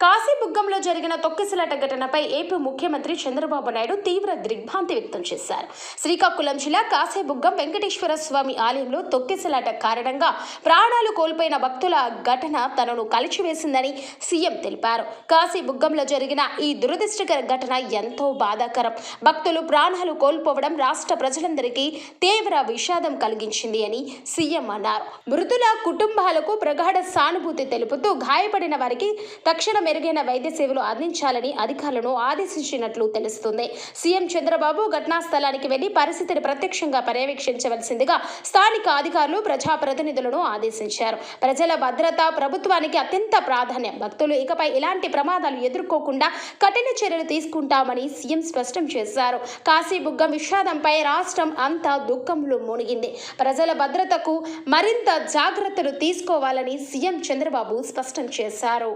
का కాశీబుగ్గంలో జరిగిన తొక్కిసలాట ఘటనపై ఏపీ ముఖ్యమంత్రి చంద్రబాబు నాయుడు తీవ్ర దిగ్భ్రాంతి వ్యక్తం చేశారు. శ్రీకాకుళం జిల్లా కాశీబుగ్గం వెంకటేశ్వర స్వామి ఆలయంలో తొక్కిసలాట కారణంగా ప్రాణాలు కోల్పోయిన భక్తుల ఘటన తనను కలిచివేసిందని సీఎం తెలిపారు. కాశీబుగ్గంలో జరిగిన ఈ దురదృష్టకర ఘటన ఎంతో బాధాకరం. భక్తులు ప్రాణాలు కోల్పోవడం రాష్ట్ర ప్రజలందరికీ తీవ్ర విషాదం కలిగించింది అని సీఎం అన్నారు. మృతుల కుటుంబాలకు ప్రగాఢ సానుభూతి తెలుపుతూ గాయపడిన వారికి తక్షణ మెరుగైన వైద్య సేవలు అందించాలని అధికారులను ఆదేశించినట్లు తెలుస్తుంది. సీఎం చంద్రబాబు ఘటనా స్థలానికి వెళ్ళి పరిస్థితిని ప్రత్యక్షంగా పర్యవేక్షించవలసిందిగా స్థానిక అధికారులు ప్రజాప్రతినిధులను ఆదేశించారు. ప్రజల భద్రత ప్రభుత్వానికి అత్యంత ప్రాధాన్యం. భక్తులు ఇకపై ఇలాంటి ప్రమాదాలు ఎదుర్కోకుండా కఠిన చర్యలు తీసుకుంటామని సీఎం స్పష్టం చేశారు. కాశీబుగ్గం విషాదంపై రాష్ట్రం అంతా దుఃఖంలో మునిగింది. ప్రజల భద్రతకు మరింత జాగ్రత్తలు తీసుకోవాలని సీఎం చంద్రబాబు స్పష్టం చేశారు.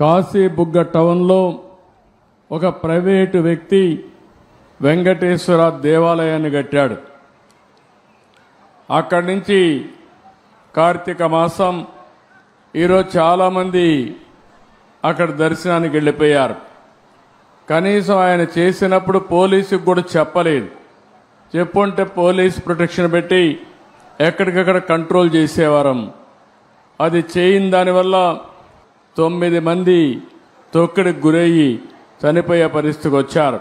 కాశీబుగ్గ టౌన్లో ఒక ప్రైవేటు వ్యక్తి వెంకటేశ్వర దేవాలయాన్ని కట్టాడు. అక్కడి నుంచి కార్తీక మాసం ఈరోజు చాలామంది అక్కడ దర్శనానికి వెళ్ళిపోయారు. కనీసం ఆయన చేసినప్పుడు పోలీసుకు కూడా చెప్పలేదు. చెప్పుంటే పోలీస్ ప్రొటెక్షన్ పెట్టి ఎక్కడికక్కడ కంట్రోల్ చేసేవారం. అది చేయని దానివల్ల తొమ్మిది మంది తొక్కడికి గురయ్యి చనిపోయే పరిస్థితికి వచ్చారు.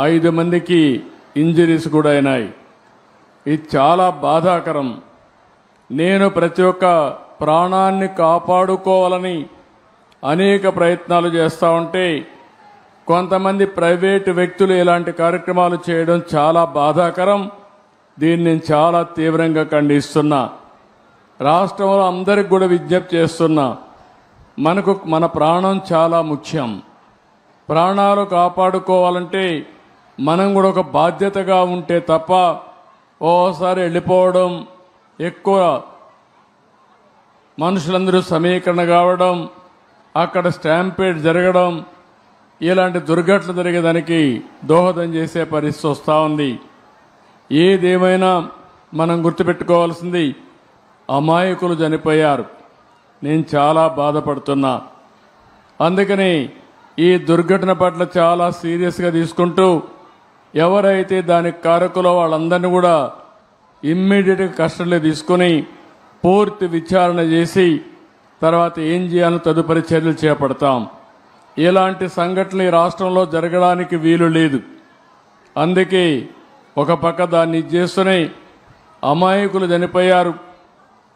ఐదు మందికి ఇంజరీస్ కూడా అయినాయి ఇది చాలా బాధాకరం. నేను ప్రతి ఒక్క ప్రాణాన్ని కాపాడుకోవాలని అనేక ప్రయత్నాలు చేస్తూ ఉంటే కొంతమంది ప్రైవేటు వ్యక్తులు ఇలాంటి కార్యక్రమాలు చేయడం చాలా బాధాకరం. దీన్ని నేను చాలా తీవ్రంగా ఖండిస్తున్నా. రాష్ట్రంలో అందరికి కూడా విజ్ఞప్తి చేస్తున్నా. మనకు మన ప్రాణం చాలా ముఖ్యం. ప్రాణాలు కాపాడుకోవాలంటే మనం కూడా ఒక బాధ్యతగా ఉంటే తప్ప ఓసారి వెళ్ళిపోవడం ఎక్కువ మనుషులందరూ సమీకరణ కావడం అక్కడ స్టాంపేడ్ జరగడం ఇలాంటి దుర్ఘటనలు జరిగేదానికి దోహదం చేసే పరిస్థితి వస్తూ ఉంది. ఏదేమైనా మనం గుర్తుపెట్టుకోవాల్సింది అమాయకులు చనిపోయారు. నేను చాలా బాధపడుతున్నా. అందుకని ఈ దుర్ఘటన పట్ల చాలా సీరియస్గా తీసుకుంటూ ఎవరైతే దానికి కారకులో వాళ్ళందరినీ కూడా ఇమ్మీడియట్గా కస్టడీలో తీసుకొని పూర్తి విచారణ చేసి తర్వాత ఏం చేయాలో తదుపరి చర్యలు చేపడతాం. ఇలాంటి సంఘటనలు ఈ రాష్ట్రంలో జరగడానికి వీలు లేదు. అందుకే ఒక పక్క దాన్ని ఇది చేస్తూనే అమాయకులు చనిపోయారు.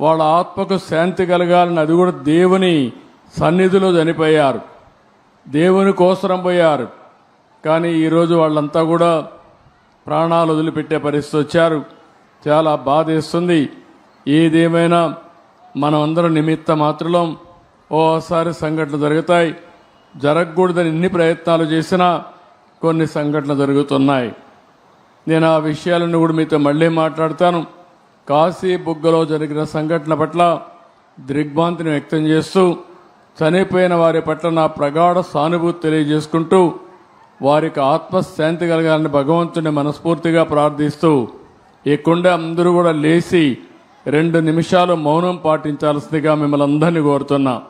వాళ్ళ ఆత్మకు శాంతి కలగాలని అది కూడా దేవుని సన్నిధిలో చనిపోయారు. దేవుని కోసరం పోయారు. కానీ ఈరోజు వాళ్ళంతా కూడా ప్రాణాలు వదిలిపెట్టే పరిస్థితి వచ్చారు. చాలా బాధేస్తుంది ఏదేమైనా మనం అందరం నిమిత్త మాత్రం ఓసారి సంఘటనలు జరుగుతాయి. జరగకూడదని ఎన్ని ప్రయత్నాలు చేసినా కొన్ని సంఘటనలు జరుగుతున్నాయి. నేను ఆ విషయాలను కూడా మీతో మళ్ళీ మాట్లాడతాను. కాశీ బుగ్గలో జరిగిన సంఘటన పట్ల దిగ్భాంతిని వ్యక్తం చేస్తూ చనిపోయిన వారి పట్ల నా ప్రగాఢ సానుభూతి తెలియజేసుకుంటూ వారికి ఆత్మశాంతి కలగాలని భగవంతుని మనస్ఫూర్తిగా ప్రార్థిస్తూ ఈ కుండ అందరూ కూడా లేచి రెండు నిమిషాలు మౌనం పాటించాల్సిందిగా మిమ్మల్ని అందరినీ కోరుతున్నా.